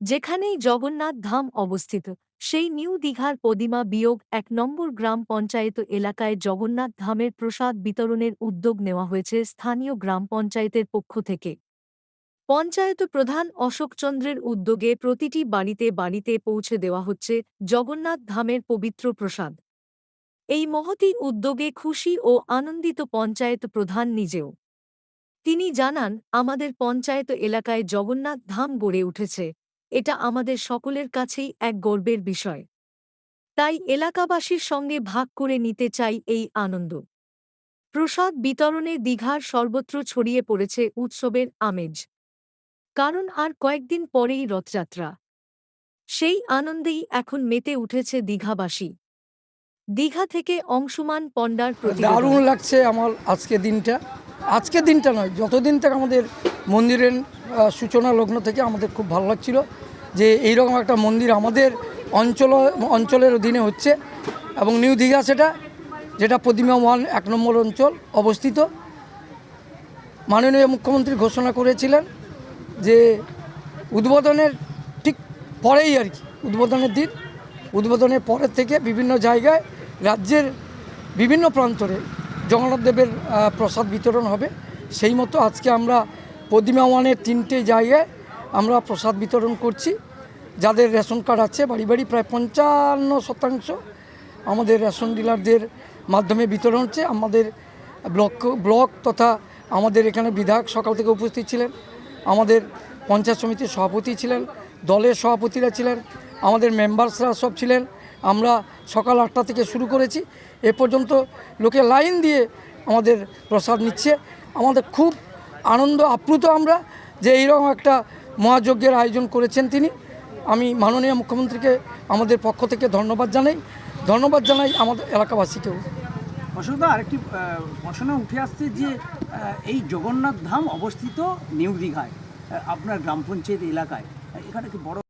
যেখানেই জগন্নাথ ধাম অবস্থিত, সেই নিউ দীঘার পদিমা বিয়োগ এক নম্বর গ্রাম পঞ্চায়েত এলাকায় জগন্নাথ ধামের প্রসাদ বিতরণের উদ্যোগ নেওয়া হয়েছে স্থানীয় গ্রাম পঞ্চায়েতের পক্ষ থেকে। পঞ্চায়েত প্রধান অশোকচন্দ্রের উদ্যোগে প্রতিটি বাড়িতে বাড়িতে পৌঁছে দেওয়া হচ্ছে জগন্নাথ ধামের পবিত্র প্রসাদ। এই মহতি উদ্যোগে খুশি ও আনন্দিত পঞ্চায়েত প্রধান নিজেও। তিনি জানান, আমাদের পঞ্চায়েত এলাকায় জগন্নাথ ধাম গড়ে উঠেছে। এটা আমাদের সকলের কাছেই এক গর্বের বিষয়। তাই এলাকাবাসীর সঙ্গে ভাগ করে নিতে চাই এই আনন্দ। প্রসাদ বিতরণে দীঘার সর্বত্র ছড়িয়ে পড়েছে উৎসবের আমেজ। কারণ আর কয়েকদিন পরেই রথযাত্রা। সেই আনন্দেই এখন মেতে উঠেছে দীঘাবাসী। দীঘা থেকে অংশুমান পণ্ডার দারুণ লাগছে আমার আজকে দিনটা। আজকে দিনটা নয়, যতদিন থেকে আমাদের মন্দিরের সূচনা লগ্ন থেকে আমাদের খুব ভালো লাগছিল যে এইরকম একটা মন্দির আমাদের অঞ্চল, অঞ্চলের অধীনে হচ্ছে এবং নিউ দীঘা সেটা, যেটা প্রতিমা ওয়ান, এক নম্বর অঞ্চল অবস্থিত। মাননীয় মুখ্যমন্ত্রী ঘোষণা করেছিলেন যে উদ্বোধনের ঠিক পরেই আর কি, উদ্বোধনের দিন। উদ্বোধনের পরের থেকে বিভিন্ন জায়গায় রাজ্যের বিভিন্ন প্রান্তরে জগন্নাথ দেবের প্রসাদ বিতরণ হবে। সেই মতো আজকে আমরা প্রতিমা ওয়ানের তিনটে জায়গায় আমরা প্রসাদ বিতরণ করছি। যাদের রেশন কার্ড আছে, বাড়ি বাড়ি প্রায় পঞ্চান্ন শতাংশ আমাদের রেশন ডিলারদের মাধ্যমে বিতরণ হচ্ছে। আমাদের ব্লক ব্লক তথা আমাদের এখানে বিধায়ক সকাল থেকে উপস্থিত ছিলেন। আমাদের পঞ্চায়েত সমিতির সভাপতি ছিলেন, দলের সভাপতিরা ছিলেন, আমাদের মেম্বার্সরা সব ছিলেন। আমরা সকাল আটটা থেকে শুরু করেছি। এ পর্যন্ত লোকে লাইন দিয়ে আমাদের প্রসাদ নিচ্ছে। আমাদের খুব আনন্দ, আপ্লুত আমরা যে এইরকম একটা মহাযজ্ঞের আয়োজন করেছেন তিনি। আমি মাননীয় মুখ্যমন্ত্রীকে আমাদের পক্ষ থেকে ধন্যবাদ জানাই। ধন্যবাদ জানাই আমাদের এলাকাবাসীকেও। অশোকদা আরেকটি ঘটনা উঠে আসছে যে এই জগন্নাথ ধাম অবস্থিত নিউ দীঘায় আপনার গ্রাম পঞ্চায়েত এলাকায়। এখানে কি বড়